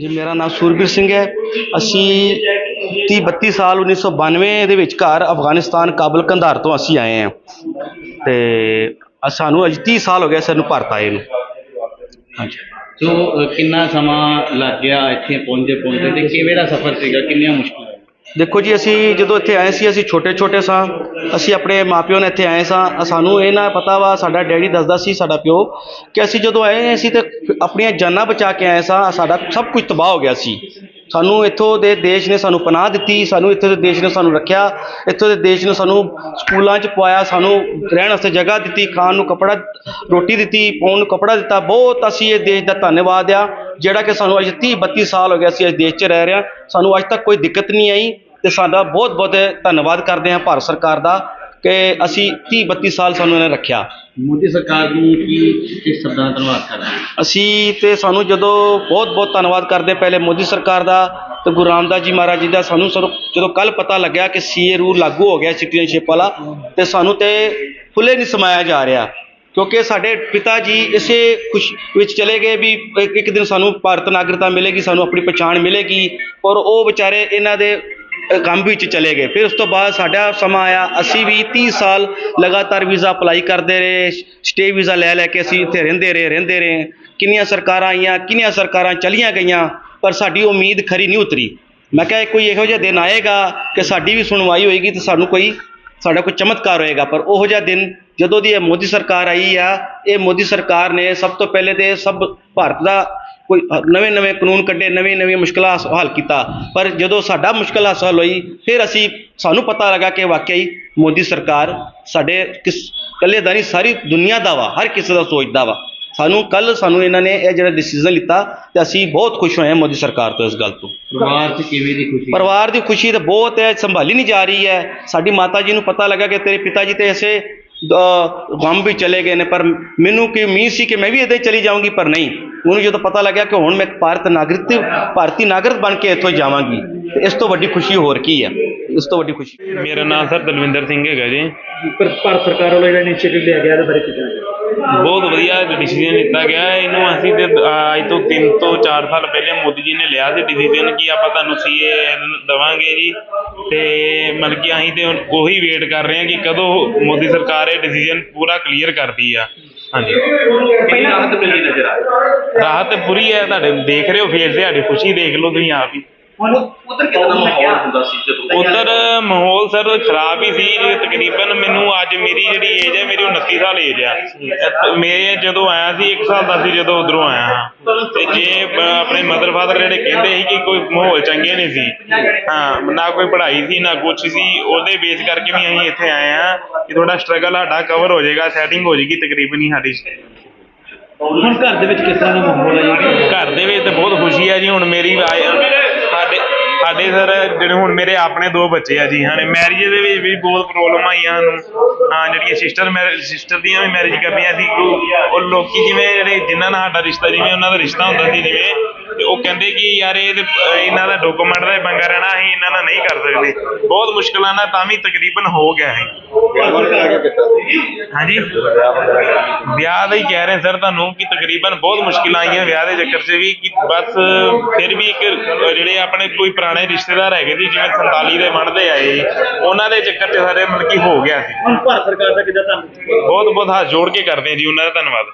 ਜੀ ਮੇਰਾ ਨਾਮ ਸੂਰਬੀਰ ਸਿੰਘ ਹੈ। ਅਸੀਂ 30 32 ਸਾਲ 1992 ਦੇ ਵਿਚਕਾਰ ਅਫਗਾਨਿਸਤਾਨ ਕਾਬਲ ਕੰਧਾਰ ਤੋਂ ਅਸੀਂ ਆਏ ਹਾਂ। ਤੇ ਸਾਨੂੰ ਅੱਜ 30 ਸਾਲ ਹੋ ਗਏ ਸਾਨੂੰ ਭਾਰਤ ਆਏ ਨੂੰ। ਹਾਂਜੀ। ਸੋ ਅ, ਕਿੰਨਾ ਸਮਾਂ ਲੱਗ ਗਿਆ ਇੱਥੇ ਪਹੁੰਚਦੇ ਪਹੁੰਚਦੇ ਤੇ ਕਿਵੇਂ ਦਾ ਸਫ਼ਰ ਸੀਗਾ? ਕਿੰਨੀਆਂ ਮੁਸ਼ਕਿਲਾਂ ਦੇਖੋ ਜੀ, ਅਸੀਂ ਜਦੋਂ ਇੱਥੇ ਆਏ ਸੀ, ਅਸੀਂ ਛੋਟੇ ਛੋਟੇ ਸਾਂ। ਅਸੀਂ ਆਪਣੇ ਮਾਪਿਓ ਨੇ ਇੱਥੇ ਆਏ ਸਾਂ। ਸਾਨੂੰ ਇਹ ਨਾ ਪਤਾ ਵਾ, ਸਾਡਾ ਡੈਡੀ ਦੱਸਦਾ ਸੀ, ਸਾਡਾ ਪਿਓ, ਕਿ ਅਸੀਂ ਜਦੋਂ ਆਏ ਅਸੀਂ ਤੇ ਆਪਣੀਆਂ ਜਾਨਾਂ ਬਚਾ ਕੇ ਆਏ ਸਾਂ, ਸਾਡਾ ਸਭ ਕੁਝ ਤਬਾਹ ਹੋ ਗਿਆ ਸੀ। ਸਾਨੂੰ ਇੱਥੋਂ ਦੇ ਦੇਸ਼ ਨੇ ਸਾਨੂੰ ਪਨਾਹ ਦਿੱਤੀ, ਸਾਨੂੰ ਇੱਥੋਂ ਦੇ ਦੇਸ਼ ਨੇ ਸਾਨੂੰ ਰੱਖਿਆ, ਇੱਥੋਂ ਦੇ ਦੇਸ਼ ਨੇ ਸਾਨੂੰ ਸਕੂਲਾਂ 'ਚ ਪਵਾਇਆ, ਸਾਨੂੰ ਰਹਿਣ ਵਾਸਤੇ ਜਗ੍ਹਾ ਦਿੱਤੀ, ਖਾਣ ਨੂੰ ਕੱਪੜਾ, ਰੋਟੀ ਦਿੱਤੀ ਪਾਉਣ ਨੂੰ ਕੱਪੜਾ ਦਿੱਤਾ। ਬਹੁਤ ਅਸੀਂ ਇਹ ਦੇਸ਼ ਦਾ ਧੰਨਵਾਦ ਆ। ਜਿਹੜਾ ਕਿ ਸਾਨੂੰ ਅੱਜ 30 32 ਸਾਲ ਹੋ ਗਏ ਅਸੀਂ ਇਸ ਦੇਸ਼ 'ਚ ਰਹਿ ਰਹੇ ਹਾਂ। ਸਾਨੂੰ ਅੱਜ ਤੱਕ ਕੋਈ ਦਿੱਕਤ ਨਹੀਂ ਆਈ ਤੇ ਸਾਡਾ ਬਹੁਤ ਬਹੁਤ ਧੰਨਵਾਦ ਕਰਦੇ ਹਾਂ ਭਾਰਤ ਸਰਕਾਰ ਦਾ ਕਿ ਅਸੀਂ 30 32 ਸਾਲ ਸਾਨੂੰ ਇਹਨੇ ਰੱਖਿਆ। ਮੋਦੀ ਸਰਕਾਰ ਨੂੰ ਕੀ ਕਿਸ ਸ਼ਬਦਾਂ ਨਾਲ ਧੰਨਵਾਦ ਕਰਨਾ ਅਸੀਂ ਤੇ ਸਾਨੂੰ ਜਦੋਂ ਬਹੁਤ ਬਹੁਤ ਧੰਨਵਾਦ ਕਰਦੇ ਪਹਿਲੇ ਮੋਦੀ ਸਰਕਾਰ ਦਾ ਤੇ ਗੁਰੂ ਰਾਮਦਾਸ ਜੀ ਮਹਾਰਾਜ ਜੀ ਦਾ ਸਾਨੂੰ ਜਦੋਂ ਕੱਲ ਪਤਾ ਲੱਗਿਆ ਕਿ ਸੀਏ ਰੂਲ ਲਾਗੂ ਹੋ ਗਿਆ ਸਿਟੀਜ਼ਨਸ਼ਿਪ ਵਾਲਾ ਤੇ ਸਾਨੂੰ ਤੇ ਫੁੱਲੇ ਨਹੀਂ ਸਮਾਇਆ ਜਾ ਰਿਹਾ। ਕਿਉਂਕਿ ਸਾਡੇ ਪਿਤਾ ਜੀ ਇਸੇ ਖੁਸ਼ ਵਿੱਚ ਚਲੇ ਗਏ ਵੀ ਇੱਕ ਇੱਕ ਦਿਨ ਸਾਨੂੰ ਭਾਰਤ ਨਾਗਰਿਕਤਾ ਮਿਲੇਗੀ ਸਾਨੂੰ ਆਪਣੀ ਪਛਾਣ ਮਿਲੇਗੀ ਔਰ ਉਹ ਵਿਚਾਰੇ ਇਹਨਾਂ ਦੇ ਅ, ਕੰਮ ਵਿੱਚ ਚਲੇ ਗਏ। ਫਿਰ ਉਸ ਤੋਂ ਬਾਅਦ ਸਾਡਾ ਸਮਾਂ ਆਇਆ ਅਸੀਂ ਵੀ 30 ਸਾਲ ਲਗਾਤਾਰ ਵੀਜ਼ਾ ਅਪਲਾਈ ਕਰਦੇ ਰਹੇ ਸਟੇ ਵੀਜ਼ਾ ਲੈ ਲੈ ਕੇ ਅਸੀਂ ਇੱਥੇ ਰਹਿੰਦੇ ਰਹੇ ਰਹਿੰਦੇ ਰਹੇ। ਕਿੰਨੀਆਂ ਸਰਕਾਰਾਂ ਆਈਆਂ ਕਿੰਨੀਆਂ ਸਰਕਾਰਾਂ ਚਲੀਆਂ ਗਈਆਂ ਪਰ ਸਾਡੀ ਉਮੀਦ ਖਰੀ ਨਹੀਂ ਉਤਰੀ। ਮੈਂ ਕਿਹਾ ਕੋਈ ਇਹੋ ਜਿਹਾ ਦਿਨ ਆਏਗਾ ਕਿ ਸਾਡੀ ਵੀ ਸੁਣਵਾਈ ਹੋਏਗੀ ਤੇ ਸਾਨੂੰ ਕੋਈ ਸਾਡਾ ਕੋਈ ਚਮਤਕਾਰ ਹੋਏਗਾ ਪਰ ਉਹੋ ਜਿਹਾ ਦਿਨ ਜਦੋਂ ਦੀ ਇਹ ਮੋਦੀ ਸਰਕਾਰ ਆਈ ਆ ਇਹ ਮੋਦੀ ਸਰਕਾਰ ਨੇ ਸਭ ਤੋਂ ਪਹਿਲੇ ਤੇ ਸਭ ਭਾਰਤ ਦਾ ਕੋਈ ਨਵੇਂ ਨਵੇਂ ਕਾਨੂੰਨ ਕੱਢੇ ਨਵੀਂ ਨਵੀਂ ਮੁਸ਼ਕਲਾਂ ਹੱਲ ਕੀਤਾ। ਪਰ ਜਦੋਂ ਸਾਡਾ ਮੁਸ਼ਕਲ ਹੱਲ ਹੋਈ ਫਿਰ ਅਸੀਂ ਸਾਨੂੰ ਪਤਾ ਲੱਗਾ ਕਿ ਵਾਕਈ ਮੋਦੀ ਸਰਕਾਰ ਸਾਡੇ ਕਿਸ ਦਾ ਨਹੀਂ ਸਾਰੀ ਦੁਨੀਆ ਦਾ ਵਾ ਹਰ ਕਿਸੇ ਦਾ ਸੋਚਦਾ ਵਾ। ਸਾਨੂੰ ਕੱਲ ਸਾਨੂੰ ਇਹਨਾਂ ਨੇ ਇਹ ਜਿਹੜਾ ਡਿਸੀਜਨ ਲਿੱਤਾ ਤੇ ਅਸੀਂ ਬਹੁਤ ਖੁਸ਼ ਹੋਏ ਹਾਂ ਮੋਦੀ ਸਰਕਾਰ ਤੋਂ ਇਸ ਗੱਲ ਤੋਂ। ਪਰਿਵਾਰ 'ਚ ਕਿਵੇਂ ਦੀ ਖੁਸ਼ੀ? ਪਰਿਵਾਰ ਦੀ ਖੁਸ਼ੀ ਤਾਂ ਬਹੁਤ ਹੈ ਸੰਭਾਲੀ ਨਹੀਂ ਜਾ ਰਹੀ ਹੈ। ਸਾਡੀ ਮਾਤਾ ਜੀ ਨੂੰ ਪਤਾ ਲੱਗਾ ਕਿ ਤੇਰੇ ਪਿਤਾ ਜੀ ਤੇ ਐਸੇ ਗਮ ਵੀ ਚਲੇ ਗਏ ਨੇ ਪਰ ਮੈਨੂੰ ਕਿ ਉਮੀਦ ਸੀ ਕਿ ਮੈਂ ਵੀ ਇੱਦਾਂ ਹੀ ਚਲੀ ਜਾਊਂਗੀ ਪਰ ਨਹੀਂ। ਉਹਨੂੰ ਜਦੋਂ ਪਤਾ ਲੱਗਿਆ ਕਿ ਹੁਣ ਮੈਂ ਇੱਕ ਭਾਰਤ ਨਾਗਰਿਕ ਤੇ ਭਾਰਤੀ ਨਾਗਰਿਕ ਬਣ ਕੇ ਇੱਥੋਂ ਜਾਵਾਂਗੀ ਤੇ ਇਸ ਤੋਂ ਵੱਡੀ ਖੁਸ਼ੀ ਹੋਰ ਕੀ ਹੈ ਇਸ ਤੋਂ ਵੱਡੀ ਖੁਸ਼ੀ। ਮੇਰਾ ਨਾਮ ਸਰ ਦਲਵਿੰਦਰ ਸਿੰਘ ਹੈਗਾ ਜੀ। ਪਰ ਭਾਰਤ ਸਰਕਾਰ ਵੱਲੋਂ ਜਿਹੜਾ ਇਨੀਸ਼ੀਏਟਿਵ ਲਿਆ ਗਿਆ ਇਹਦੇ ਬਾਰੇ ਕੀ ਕਹਿਣਾ ਬਹੁਤ ਵਧੀਆ ਡਿਸੀਜਨ ਲਿੱਤਾ ਗਿਆ ਹੈ। ਇਹਨੂੰ ਅਸੀਂ ਤੇ ਅੱਜ ਤੋਂ 3 ਤੋਂ 4 ਸਾਲ ਪਹਿਲੇ ਮੋਦੀ ਜੀ ਨੇ ਲਿਆ ਸੀ ਡਿਸੀਜਨ ਕਿ ਆਪਾਂ ਤੁਹਾਨੂੰ ਸੀਏ ਦਵਾਂਗੇ ਜੀ। ਤੇ ਮਤਲਬ ਕਿ ਅਸੀਂ ਤੇ ਹੁਣ ਉਹੀ ਵੇਟ ਕਰ ਰਹੇ ਹਾਂ ਕਿ ਕਦੋਂ ਮੋਦੀ ਸਰਕਾਰ ਇਹ ਡਿਸੀਜਨ ਪੂਰਾ ਕਲੀਅਰ ਕਰਦੀ ਆ। ਹਾਂਜੀ। ਰਾਹਤ ਮਿਲਦੀ ਨਜ਼ਰ ਆ ਰਹੀ ਰਾਹਤ ਪੂਰੀ ਹੈ ਤੁਹਾਡੇ ਦੇਖ ਰਹੇ ਹੋ ਫੇਸ ਤੇ ਸਾਡੀ ਖੁਸ਼ੀ ਦੇਖ ਲਓ ਤੁਸੀਂ ਆਪ ਹੀ। ਹੁਣ ਉਧਰ ਮਾਹੌਲ ਹੁੰਦਾ ਸੀ ਜਦੋਂ ਉਧਰ ਮਾਹੌਲ ਸਰ ਖਰਾਬ ਹੀ ਸੀ ਤਕਰੀਬਨ ਮੈਨੂੰ ਅੱਜ ਮੇਰੀ ਜਿਹੜੀ ਏਜ ਹੈ ਮੇਰੀ 29 ਸਾਲ ਏਜ ਆ। ਤੇ ਮੇਰੇ ਜਦੋਂ ਆਇਆ ਸੀ 1 ਸਾਲ ਦਾ ਸੀ ਜਦੋਂ ਉਧਰੋਂ ਆਇਆ ਹਾਂ। ਤੇ ਜੇ ਬ- ਆਪਣੇ ਮਦਰ ਫਾਦਰ ਜਿਹੜੇ ਕਹਿੰਦੇ ਸੀ ਕਿ ਕੋਈ ਮਾਹੌਲ ਚੰਗੇ ਨਹੀਂ ਸੀ ਹਾਂ ਨਾ ਕੋਈ ਪੜ੍ਹਾਈ ਸੀ ਨਾ ਕੁਛ ਸੀ ਉਹਦੇ ਬੇਸ ਕਰਕੇ ਵੀ ਅਸੀਂ ਇੱਥੇ ਆਏ ਹਾਂ ਕਿ ਥੋੜਾ ਸਟਰਗਲ ਸਾਡਾ ਕਵਰ ਹੋ ਜਾਏਗਾ ਸੈਟਿੰਗ ਹੋ ਜਾਏਗੀ ਤਕਰੀਬਨ ਹੀ ਸਾਡੀ। ਹੁਣ ਘਰ ਦੇ ਵਿੱਚ ਕਿਸ ਤਰ੍ਹਾਂ ਦਾ ਮਾਹੌਲ ਹੈ ਜੀ? ਘਰ ਦੇ ਵਿੱਚ ਤੇ ਬਹੁਤ ਖੁਸ਼ੀ ਹੈ ਜੀ ਹੁਣ ਮੇਰੀ ਆਏ- ਸਾਡੇ ਸਰ ਜਿਹੜੇ ਹੁਣ ਮੇਰੇ ਆਪਣੇ ਦੋ ਬੱਚੇ ਆ ਜੀ ਹਾਂ ਮੈਰਿਜ ਦੇ ਵਿੱਚ ਵੀ ਬਹੁਤ ਪ੍ਰੋਬਲਮ ਆਈਆਂ ਨੂੰ ਹਾਂ, ਜਿਹੜੀਆਂ ਸਿਸਟਰ ਮੈਰਿਜ ਸਿਸਟਰ ਦੀਆਂ ਵੀ ਮੈਰਿਜ ਕਰਨੀਆਂ ਸੀ, ਉਹ ਉਹ ਲੋਕੀ ਜਿਵੇਂ ਜਿਹੜੇ ਜਿਨ੍ਹਾਂ ਨਾਲ ਸਾਡਾ ਰਿਸ਼ਤਾ, ਜਿਵੇਂ ਉਹਨਾਂ ਦਾ ਰਿਸ਼ਤਾ ਹੁੰਦਾ ਸੀ, ਜਿਵੇਂ ਤੇ ਉਹ ਕਹਿੰਦੇ ਕਿ ਯਾਰ ਇਹ ਤੇ, ਇਹਨਾਂ ਦਾ ਡਾਕੂਮੈਂਟ ਦਾ ਪੰਗਾ ਰਹਿਣਾ ਅਸੀਂ ਇਹਨਾਂ ਨਾਲ ਨਹੀਂ ਕਰ ਸਕਦੇ। ਬਹੁਤ ਮੁਸ਼ਕਲਾਂ ਨਾਲ ਤਾਂ ਵੀ ਤਕਰੀਬਨ ਹੋ ਗਿਆ ਹੈ ਹਾਂਜੀ? ਵਿਆਹ ਦਾ ਹੀ ਕਹਿ ਰਹੇ ਸਰ ਤੁਹਾਨੂੰ ਕਿ ਤਕਰੀਬਨ ਬਹੁਤ ਮੁਸ਼ਕਿਲਾਂ ਆਈਆਂ ਵਿਆਹ ਦੇ ਚੱਕਰ 'ਚ ਵੀ ਕਿ ਬਸ ਫਿਰ ਵੀ ਇੱਕ ਜਿਹੜੇ ਆਪਣੇ ਕੋਈ ਪੁਰਾਣੇ ਰਿਸ਼ਤੇਦਾਰ ਹੈਗੇ ਸੀ ਜਿਵੇਂ 47 ਦੇ ਬਣਦੇ ਆਏ ਉਹਨਾਂ ਦੇ ਚੱਕਰ 'ਚ ਸਾਰੇ ਮਤਲਬ ਕਿ ਹੋ ਗਿਆ ਸੀ। ਹੁਣ ਭਾਰਤ ਸਰਕਾਰ ਦਾ ਕਿੱਦਾਂ ਤੁਹਾਨੂੰ ਬਹੁਤ ਬਹੁਤ ਹੱਥ ਜੋੜ ਕੇ ਕਰਦੇ ਜੀ ਉਹਨਾਂ ਦਾ ਧੰਨਵਾਦ।